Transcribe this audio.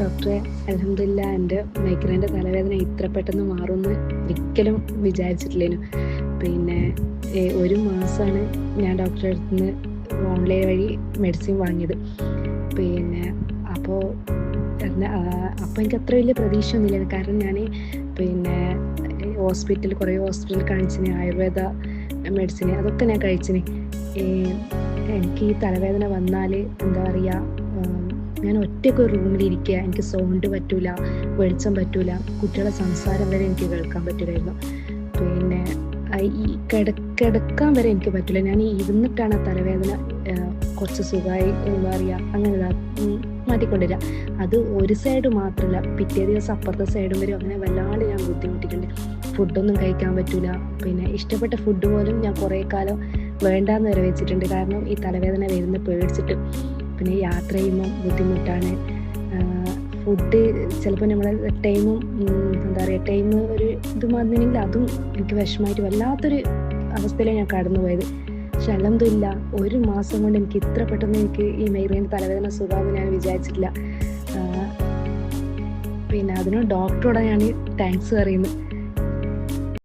ഡോക്ടറെ അലഹമില്ല എന്റെ മൈഗ്രൈന്റെ തലവേദന ഇത്ര പെട്ടെന്ന് മാറുമെന്ന് ഒരിക്കലും വിചാരിച്ചിട്ടില്ലേനു. പിന്നെ ഒരു മാസമാണ് ഞാൻ ഡോക്ടറെ അടുത്ത് നിന്ന് ഓൺലൈൻ വഴി മെഡിസിൻ വാങ്ങിയത്. പിന്നെ അപ്പോൾ അപ്പോൾ എനിക്ക് അത്ര വലിയ പ്രതീക്ഷ ഒന്നുമില്ല കാരണം ഞാൻ പിന്നെ ഹോസ്പിറ്റലിൽ കുറേ ഹോസ്പിറ്റലിൽ കാണിച്ചിന് ആയുർവേദ മെഡിസിൻ അതൊക്കെ ഞാൻ കഴിച്ചിന്. എനിക്ക് ഈ തലവേദന വന്നാൽ എന്താ പറയുക ഞാൻ ഒറ്റയ്ക്ക് ഒരു റൂമിലിരിക്കുക എനിക്ക് സൗണ്ട് പറ്റൂല വെളിച്ചം പറ്റൂല കുട്ടികളെ സംസാരം വരെ എനിക്ക് കേൾക്കാൻ പറ്റില്ലായിരുന്നു പിന്നെ ഈ കിട കിടക്കാൻ വരെ എനിക്ക് പറ്റില്ല ഞാൻ ഇരുന്നിട്ടാണ് തലവേദന കുറച്ച് സുഖമായി എന്താ പറയുക അങ്ങനെ മാറ്റിക്കൊണ്ടിരിക്കുക അത് ഒരു സൈഡ് മാത്രമല്ല പിറ്റേ ദിവസം അപ്പുറത്തെ സൈഡും വരും അങ്ങനെ വല്ലാണ്ട് ഞാൻ ബുദ്ധിമുട്ടിയിട്ടുണ്ട്. ഫുഡൊന്നും കഴിക്കാൻ പറ്റില്ല പിന്നെ ഇഷ്ടപ്പെട്ട ഫുഡ് പോലും ഞാൻ കുറേ കാലം വേണ്ടാന്ന് വരെ വെച്ചിട്ടുണ്ട്. കാരണം ഈ തലവേദന വരുന്ന പേടിച്ചിട്ട്. പിന്നെ യാത്ര ചെയ്യുമ്പോൾ ബുദ്ധിമുട്ടാണ്. ഫുഡ് ചിലപ്പോൾ നമ്മളെ ടൈമും എന്താ പറയുക ടൈം ഒരു ഇത് വന്നില്ലെങ്കിൽ അതും എനിക്ക് വിഷമമായിട്ട് വല്ലാത്തൊരു അവസ്ഥയിലാണ് ഞാൻ കടന്നുപോയത്. പക്ഷെ അലഹമില്ല ഒരു മാസം കൊണ്ട് എനിക്ക് ഇത്ര പെട്ടെന്ന് എനിക്ക് ഈ മൈഗ്രെയിൻ തലവേദന സുഖമാകുമെന്ന് ഞാൻ വിചാരിച്ചിട്ടില്ല. പിന്നെ അതിന് ഡോക്ടറോട് ഞാൻ താങ്ക്സ് പറയുന്നു.